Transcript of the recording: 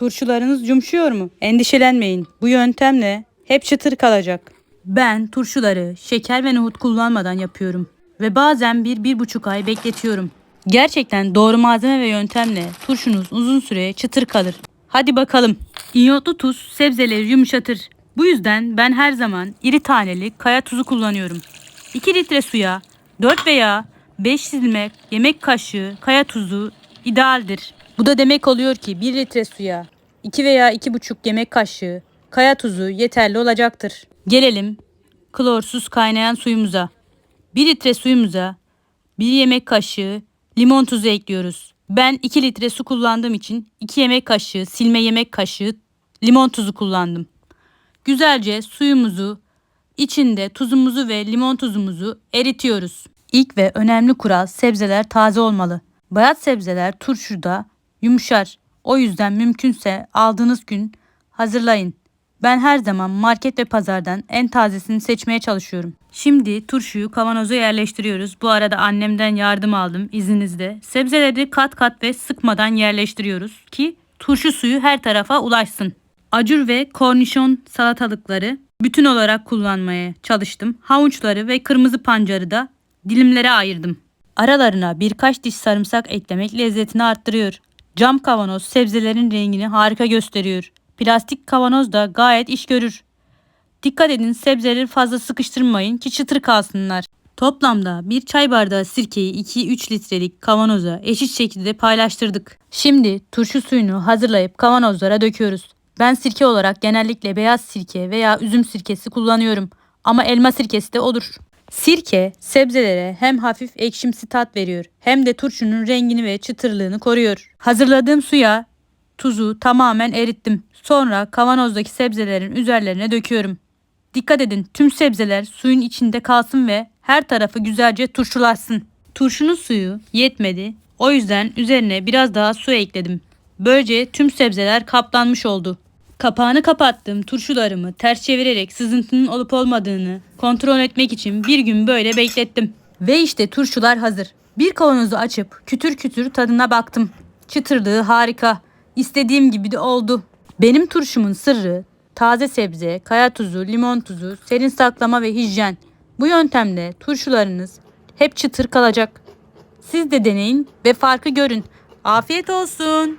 Turşularınız yumuşuyor mu? Endişelenmeyin. Bu yöntemle hep çıtır kalacak. Ben turşuları şeker ve nohut kullanmadan yapıyorum. Ve bazen bir, bir buçuk ay bekletiyorum. Gerçekten doğru malzeme ve yöntemle turşunuz uzun süre çıtır kalır. Hadi bakalım. İyotlu tuz sebzeleri yumuşatır. Bu yüzden ben her zaman iri taneli kaya tuzu kullanıyorum. 2 litre suya 4 veya 5 ilmek yemek kaşığı kaya tuzu idealdir. Bu da demek oluyor ki 1 litre suya 2 veya 2,5 yemek kaşığı kaya tuzu yeterli olacaktır. Gelelim klorsuz kaynayan suyumuza. 1 litre suyumuza 1 yemek kaşığı limon tuzu ekliyoruz. Ben 2 litre su kullandığım için 2 yemek kaşığı silme yemek kaşığı limon tuzu kullandım. Güzelce suyumuzu içinde tuzumuzu ve limon tuzumuzu eritiyoruz. İlk ve önemli kural sebzeler taze olmalı. Bayat sebzeler turşuda yumuşar. O yüzden mümkünse aldığınız gün hazırlayın. Ben her zaman market ve pazardan en tazesini seçmeye çalışıyorum. Şimdi turşuyu kavanoza yerleştiriyoruz. Bu arada annemden yardım aldım izninizle. Sebzeleri kat kat ve sıkmadan yerleştiriyoruz ki turşu suyu her tarafa ulaşsın. Acur ve kornişon salatalıkları bütün olarak kullanmaya çalıştım. Havuçları ve kırmızı pancarı da dilimlere ayırdım. Aralarına birkaç diş sarımsak eklemek lezzetini arttırıyor. Cam kavanoz sebzelerin rengini harika gösteriyor. Plastik kavanoz da gayet iş görür. Dikkat edin sebzeleri fazla sıkıştırmayın ki çıtır kalsınlar. Toplamda bir çay bardağı sirkeyi 2-3 litrelik kavanoza eşit şekilde paylaştırdık. Şimdi turşu suyunu hazırlayıp kavanozlara döküyoruz. Ben sirke olarak genellikle beyaz sirke veya üzüm sirkesi kullanıyorum. Ama elma sirkesi de olur. Sirke sebzelere hem hafif ekşimsi tat veriyor hem de turşunun rengini ve çıtırlığını koruyor. Hazırladığım suya tuzu tamamen erittim. Sonra kavanozdaki sebzelerin üzerlerine döküyorum. Dikkat edin tüm sebzeler suyun içinde kalsın ve her tarafı güzelce turşulaşsın. Turşunun suyu yetmedi. O yüzden üzerine biraz daha su ekledim. Böylece tüm sebzeler kaplanmış oldu. Kapağını kapattım. Turşularımı ters çevirerek sızıntının olup olmadığını kontrol etmek için bir gün böyle beklettim. Ve işte turşular hazır. Bir kavanozu açıp kütür kütür tadına baktım. Çıtırlığı harika. İstediğim gibi de oldu. Benim turşumun sırrı taze sebze, kaya tuzu, limon tuzu, serin saklama ve hijyen. Bu yöntemle turşularınız hep çıtır kalacak. Siz de deneyin ve farkı görün. Afiyet olsun.